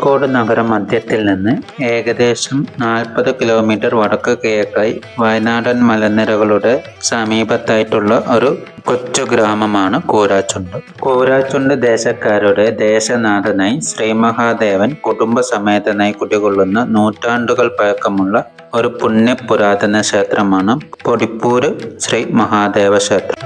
കോഴിക്കോട് നഗര മധ്യത്തിൽ നിന്ന് ഏകദേശം നാൽപ്പത് കിലോമീറ്റർ വടക്ക് കിഴക്കായി വയനാടൻ മലനിരകളുടെ സമീപത്തായിട്ടുള്ള ഒരു കൊച്ചു ഗ്രാമമാണ് കൂരാച്ചുണ്ട്. കൂരാച്ചുണ്ട് ദേശക്കാരുടെ ദേശനാഥനായി ശ്രീമഹാദേവൻ കുടുംബസമേതനായി കുടികൊള്ളുന്ന നൂറ്റാണ്ടുകൾ പഴക്കമുള്ള ഒരു പുണ്യ പുരാതന ക്ഷേത്രമാണ് പൊടിപ്പൂര് ശ്രീ മഹാദേവ ക്ഷേത്രം.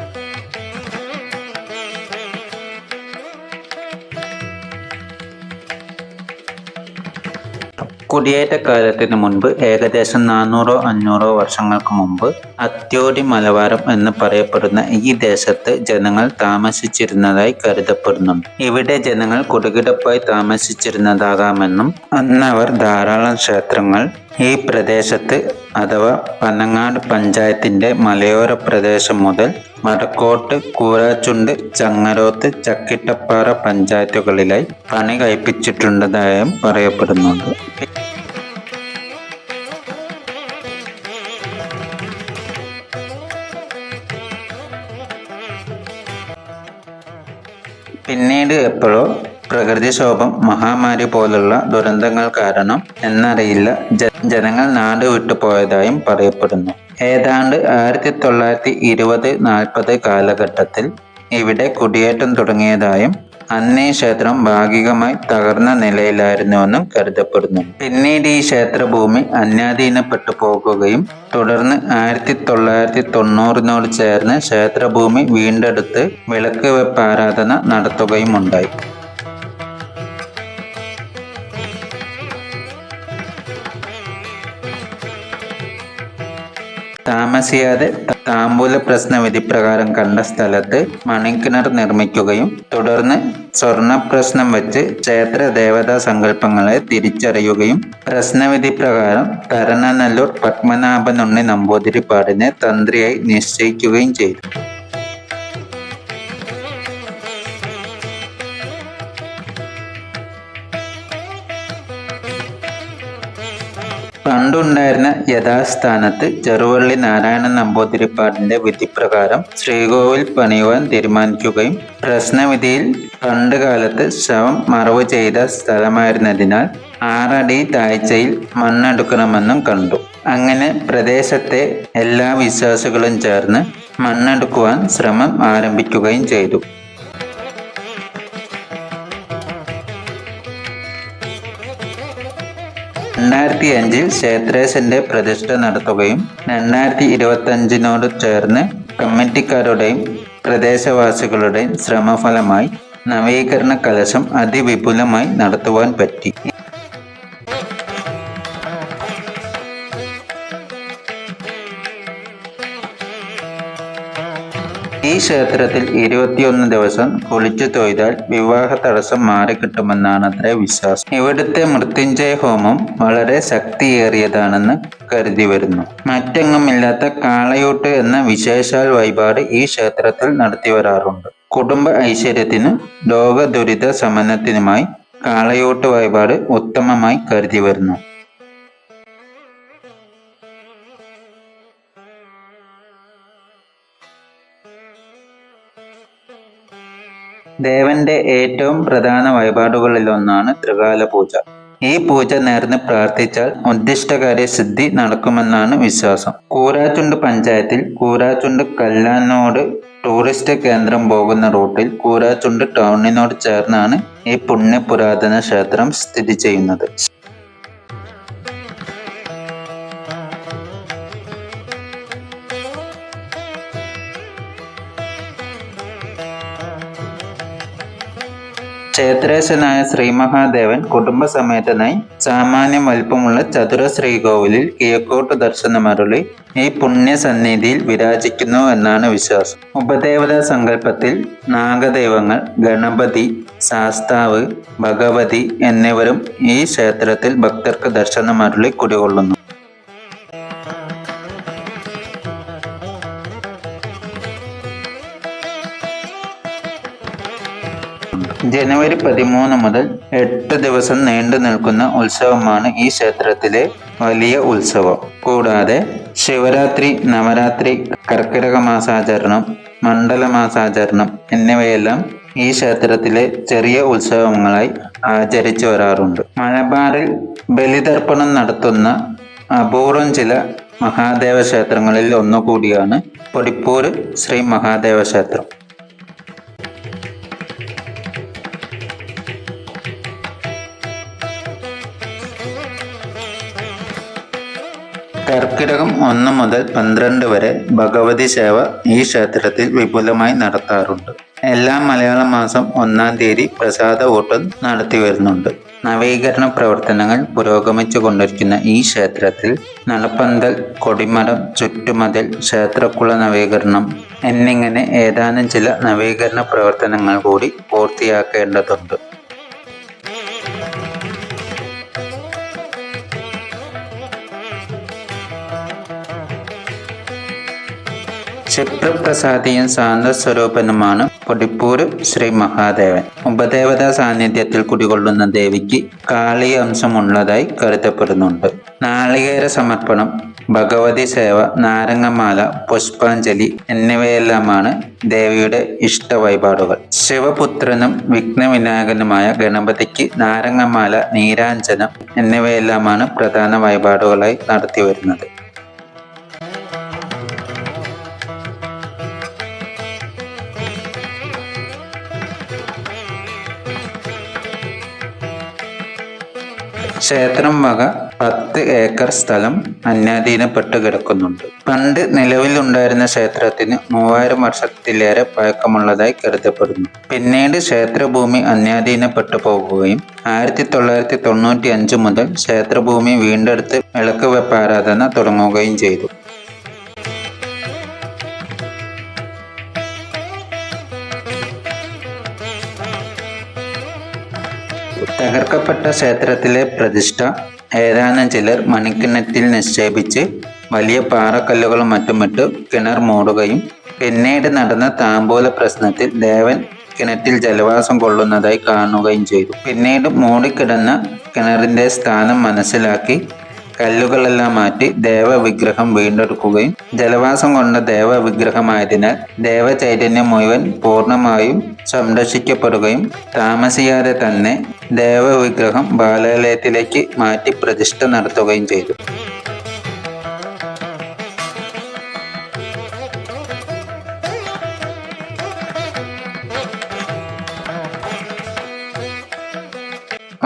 കുടിയേറ്റക്കാലത്തിന് മുൻപ് ഏകദേശം നാനൂറോ അഞ്ഞൂറോ വർഷങ്ങൾക്ക് മുമ്പ് അത്യോടി മലവാരം എന്ന് പറയപ്പെടുന്ന ഈ ദേശത്ത് ജനങ്ങൾ താമസിച്ചിരുന്നതായി കരുതപ്പെടുന്നുണ്ട് ഇവിടെ ജനങ്ങൾ കുടുകിടപ്പായി താമസിച്ചിരുന്നതാകാമെന്നും അന്നവർ ധാരാളം ക്ഷേത്രങ്ങൾ ഈ പ്രദേശത്ത് അഥവാ പനങ്ങാട് പഞ്ചായത്തിന്റെ മലയോര പ്രദേശം മുതൽ വടക്കോട്ട് കൂരാച്ചുണ്ട് ചങ്ങരോത്ത് ചക്കിട്ടപ്പാറ പഞ്ചായത്തുകളിലായി പണി കഴിപ്പിച്ചിട്ടുള്ളതായും പറയപ്പെടുന്നുണ്ട്. പിന്നീട് എപ്പോഴോ പ്രകൃതിക്ഷോഭം മഹാമാരി പോലുള്ള ദുരന്തങ്ങൾ കാരണം എന്നറിയില്ല. ജനങ്ങൾ നാട് വിട്ടുപോയതായും പറയപ്പെടുന്നു. ഏതാണ്ട് ആയിരത്തി തൊള്ളായിരത്തി ഇരുപത് നാൽപ്പത് കാലഘട്ടത്തിൽ ഇവിടെ കുടിയേറ്റം തുടങ്ങിയതായും അന്ന് ക്ഷേത്രം ഭാഗികമായി തകർന്ന നിലയിലായിരുന്നുവെന്നും കരുതപ്പെടുന്നു. പിന്നീട് ഈ ക്ഷേത്രഭൂമി അന്യാധീനപ്പെട്ടു പോകുകയും തുടർന്ന് ആയിരത്തി തൊള്ളായിരത്തി തൊണ്ണൂറിനോട് ചേർന്ന് ക്ഷേത്രഭൂമി വീണ്ടെടുത്ത് വിളക്ക് വെപ്പ് ആരാധന നടത്തുകയും താമസിയാതെ താമ്പൂല പ്രശ്ന വിധിപ്രകാരം കണ്ട സ്ഥലത്ത് മണിക്കിണർ നിർമ്മിക്കുകയും തുടർന്ന് സ്വർണ പ്രശ്നം വെച്ച് ക്ഷേത്ര ദേവതാ സങ്കല്പങ്ങളെ തിരിച്ചറിയുകയും പ്രശ്നവിധി പ്രകാരം തരണനല്ലൂർ പത്മനാഭനുണ്ണി നമ്പൂതിരിപ്പാടിനെ തന്ത്രിയായി നിശ്ചയിക്കുകയും ചെയ്തു. പണ്ടുണ്ടായിരുന്ന യഥാസ്ഥാനത്ത് ചെറുവള്ളി നാരായണൻ നമ്പൂതിരിപ്പാടിന്റെ വിധിപ്രകാരം ശ്രീകോവിൽ പണിയുവാൻ തീരുമാനിക്കുകയും പ്രശ്നവിധിയിൽ പണ്ട് കാലത്ത് ശവം മറവ് ചെയ്ത സ്ഥലമായിരുന്നതിനാൽ ആറടി താഴ്ചയിൽ മണ്ണെടുക്കണമെന്നും കണ്ടു. അങ്ങനെ പ്രദേശത്തെ എല്ലാ വിശ്വാസികളും ചേർന്ന് മണ്ണെടുക്കുവാൻ ശ്രമം ആരംഭിക്കുകയും ചെയ്തു. രണ്ടായിരത്തി അഞ്ചിൽ ക്ഷേത്രേശന്റെ പ്രതിഷ്ഠ നടത്തുകയും രണ്ടായിരത്തി ഇരുപത്തി അഞ്ചിനോട് ചേർന്ന് കമ്മിറ്റിക്കാരുടെയും പ്രദേശവാസികളുടെയും ശ്രമഫലമായി നവീകരണ കലശം അതിവിപുലമായി നടത്തുവാൻ പറ്റി. ക്ഷേത്രത്തിൽ ഇരുപത്തിയൊന്ന് ദിവസം കുളിച്ചു തൊയ്താൽ വിവാഹ തടസ്സം മാറിക്കിട്ടുമെന്നാണ് അത്ര വിശ്വാസം. ഇവിടുത്തെ മൃത്യുഞ്ജയ ഹോമം വളരെ ശക്തിയേറിയതാണെന്ന് കരുതി വരുന്നു. മറ്റെങ്ങുമില്ലാത്ത കാളയൂട്ട് എന്ന വിശേഷാൽ വഴിപാട് ഈ ക്ഷേത്രത്തിൽ നടത്തി വരാറുണ്ട്. കുടുംബ ഐശ്വര്യത്തിനും രോഗ ദുരിത ശമനത്തിനുമായി കാളയൂട്ട് വഴിപാട് ഉത്തമമായി കരുതി വരുന്നു. ദേവന്റെ ഏറ്റവും പ്രധാന വഴിപാടുകളിലൊന്നാണ് ത്രികാല പൂജ. ഈ പൂജ നേർന്ന് പ്രാർത്ഥിച്ചാൽ ഉദ്ദിഷ്ടകാര്യ സിദ്ധി നടക്കുമെന്നാണ് വിശ്വാസം. കൂരാച്ചുണ്ട് പഞ്ചായത്തിൽ കൂരാച്ചുണ്ട് കല്ലാനോട് ടൂറിസ്റ്റ് കേന്ദ്രം പോകുന്ന റൂട്ടിൽ കൂരാച്ചുണ്ട് ടൗണിനോട് ചേർന്നാണ് ഈ പുണ്യ പുരാതന ക്ഷേത്രം സ്ഥിതി ചെയ്യുന്നത്. ക്ഷേത്രേശനായ ശ്രീമഹാദേവൻ കുടുംബസമേതനായി സാമാന്യം വലിപ്പമുള്ള ചതുര ശ്രീകോവിലിൽ കിഴക്കോട്ട് ദർശനമരുളി ഈ പുണ്യസന്നിധിയിൽ വിരാജിക്കുന്നു എന്നാണ് വിശ്വാസം. ഉപദേവതാ സങ്കല്പത്തിൽ നാഗദേവങ്ങൾ ഗണപതി ശാസ്താവ് ഭഗവതി എന്നിവരും ഈ ക്ഷേത്രത്തിൽ ഭക്തർക്ക് ദർശനമരുളി കുടികൊള്ളുന്നു. ജനുവരി പതിമൂന്ന് മുതൽ എട്ട് ദിവസം നീണ്ടു നിൽക്കുന്ന ഉത്സവമാണ് ഈ ക്ഷേത്രത്തിലെ വലിയ ഉത്സവം. കൂടാതെ ശിവരാത്രി നവരാത്രി കർക്കിടക മാസാചരണം മണ്ഡല മാസാചരണം എന്നിവയെല്ലാം ഈ ക്ഷേത്രത്തിലെ ചെറിയ ഉത്സവങ്ങളായി ആചരിച്ചു വരാറുണ്ട്. മലബാറിൽ ബലിതർപ്പണം നടത്തുന്ന അപൂർവം ചില മഹാദേവ ക്ഷേത്രങ്ങളിൽ ഒന്നുകൂടിയാണ് പൊടിപ്പൂർ ശ്രീ മഹാദേവ ക്ഷേത്രം. ഒന്ന് മുതൽ പന്ത്രണ്ട് വരെ ഭഗവതി സേവ ഈ ക്ഷേത്രത്തിൽ വിപുലമായി നടത്താറുണ്ട്. എല്ലാ മലയാള മാസം ഒന്നാം തീയതി പ്രസാദ ഊട്ടം നടത്തി വരുന്നുണ്ട്. നവീകരണ പ്രവർത്തനങ്ങൾ പുരോഗമിച്ചു കൊണ്ടിരിക്കുന്ന ഈ ക്ഷേത്രത്തിൽ നടപ്പന്തൽ കൊടിമരം ചുറ്റുമതിൽ ക്ഷേത്രക്കുള നവീകരണം എന്നിങ്ങനെ ഏതാനും ചില നവീകരണ പ്രവർത്തനങ്ങൾ കൂടി പൂർത്തിയാക്കേണ്ടതുണ്ട്. ക്ഷിപ്രപ്രസാദിയും ശാന്തസ്വരൂപനുമാണ് പൊടിപ്പൂര് ശ്രീ മഹാദേവൻ. ഉപദേവതാ സാന്നിധ്യത്തിൽ കുടികൊള്ളുന്ന ദേവിക്ക് കാളി അംശമുള്ളതായി കരുതപ്പെടുന്നുണ്ട്. നാളികേര സമർപ്പണം ഭഗവതി സേവ നാരങ്ങമാല പുഷ്പാഞ്ജലി എന്നിവയെല്ലാമാണ് ദേവിയുടെ ഇഷ്ട വഴിപാടുകൾ. ശിവപുത്രനും വിഘ്നവിനായകനുമായ ഗണപതിക്ക് നാരങ്ങമാല നീരാഞ്ജനം എന്നിവയെല്ലാമാണ് പ്രധാന വഴിപാടുകളായി നടത്തി ക്ഷേത്രം വക പത്ത് ഏക്കർ സ്ഥലം അന്യാധീനപ്പെട്ട് കിടക്കുന്നുണ്ട്. പണ്ട് നിലവിലുണ്ടായിരുന്ന ക്ഷേത്രത്തിന് മൂവായിരം വർഷത്തിലേറെ പഴക്കമുള്ളതായി കരുതപ്പെടുന്നു. പിന്നീട് ക്ഷേത്രഭൂമി അന്യാധീനപ്പെട്ടു പോകുകയും ആയിരത്തി തൊള്ളായിരത്തി തൊണ്ണൂറ്റി അഞ്ച് മുതൽ ക്ഷേത്രഭൂമി വീണ്ടെടുത്ത് വിളക്ക് വെപ്പാരാധന തുടങ്ങുകയും ചെയ്തു. തകർക്കപ്പെട്ട ക്ഷേത്രത്തിലെ പ്രതിഷ്ഠ. ഏതാനും ചിലർ മണിക്കിണറ്റിൽ നിക്ഷേപിച്ച് വലിയ പാറക്കല്ലുകളും മറ്റുമിട്ട് കിണർ മൂടുകയും പിന്നീട് നടന്ന താമ്പൂല പ്രശ്നത്തിൽ ദേവൻ കിണറ്റിൽ ജലവാസം കൊള്ളുന്നതായി കാണുകയും ചെയ്തു. പിന്നീട് മൂടിക്കിടന്ന കിണറിന്റെ സ്ഥാനം മനസ്സിലാക്കി കല്ലുകളെല്ലാം മാറ്റി ദേവവിഗ്രഹം വീണ്ടെടുക്കുകയും ജലവാസം കൊണ്ട ദേവവിഗ്രഹമായതിനാൽ ദേവചൈതന്യം മുഴുവൻ പൂർണമായും സംരക്ഷിക്കപ്പെടുകയും താമസിയാതെ തന്നെ ദേവവിഗ്രഹം ബാലാലയത്തിലേക്ക് മാറ്റി പ്രതിഷ്ഠ നടത്തുകയും ചെയ്തു.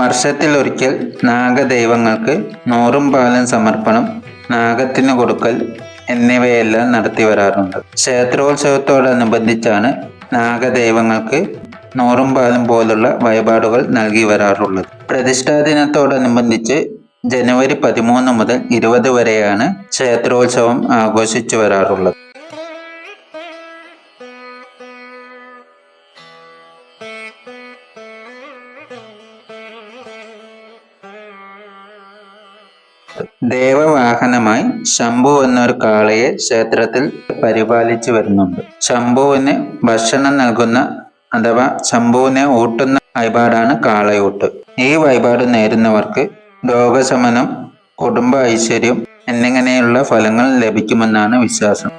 വർഷത്തിലൊരിക്കൽ നാഗദൈവങ്ങൾക്ക് നൂറും പാലം സമർപ്പണം നാഗത്തിന് കൊടുക്കൽ എന്നിവയെല്ലാം നടത്തി വരാറുണ്ട്. ക്ഷേത്രോത്സവത്തോടനുബന്ധിച്ചാണ് നാഗദൈവങ്ങൾക്ക് നൂറും പാലം പോലുള്ള വഴിപാടുകൾ നൽകി വരാറുള്ളത്. പ്രതിഷ്ഠാ ദിനത്തോടനുബന്ധിച്ച് ജനുവരി പതിമൂന്ന് മുതൽ ഇരുപത് വരെയാണ് ക്ഷേത്രോത്സവം ആഘോഷിച്ചു വരാറുള്ളത്. ദേവവാഹനമായി ശംഭു എന്നൊരു കാളയെ ക്ഷേത്രത്തിൽ പരിപാലിച്ചു വരുന്നുണ്ട്. ശംഭുവിന് ഭക്ഷണം നൽകുന്ന അഥവാ ശംഭുവിനെ ഊട്ടുന്ന വഴിപാടാണ് കാളയൂട്ട്. ഈ വഴിപാട് നേരുന്നവർക്ക് രോഗശമനം കുടുംബ ഐശ്വര്യം എന്നിങ്ങനെയുള്ള ഫലങ്ങൾ ലഭിക്കുമെന്നാണ് വിശ്വാസം.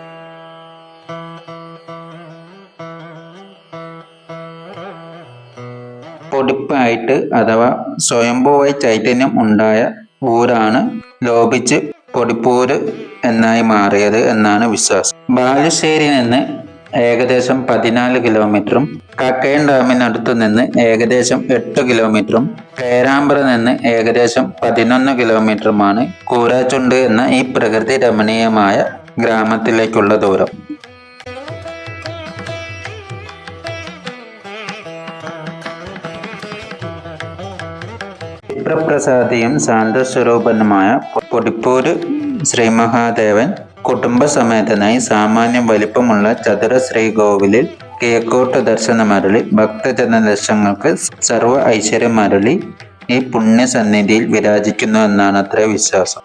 പൊടിപ്പായിട്ട് അഥവാ സ്വയംഭൂവായി ചൈതന്യം ഉണ്ടായ ഊരാണ് ലോപിച്ച് പൊടിപ്പൂര് എന്നായി മാറിയത് എന്നാണ് വിശ്വാസം. ബാലുശ്ശേരി നിന്ന് ഏകദേശം പതിനാല് കിലോമീറ്ററും കക്കയം ഡാമിനടുത്തു നിന്ന് ഏകദേശം എട്ട് കിലോമീറ്ററും പേരാമ്പ്ര നിന്ന് ഏകദേശം പതിനൊന്ന് കിലോമീറ്ററുമാണ് കൂരാച്ചുണ്ട് എന്ന ഈ പ്രകൃതി രമണീയമായ ഗ്രാമത്തിലേക്കുള്ള ദൂരം. ക്ഷിപ്രപ്രസാദിയും ശാന്തസ്വരൂപനുമായ പൊടിപ്പൂര് ശ്രീമഹാദേവൻ കുടുംബസമേതനായി സാമാന്യം വലിപ്പമുള്ള ചതുര ശ്രീകോവിലിൽ കിഴക്കോട്ട് ദർശനമരളി ഭക്തജന ലക്ഷങ്ങൾക്ക് സർവ ഐശ്വര്യമരളി ഈ പുണ്യസന്നിധിയിൽ വിരാജിക്കുന്നു എന്നാണ് അത്ര വിശ്വാസം.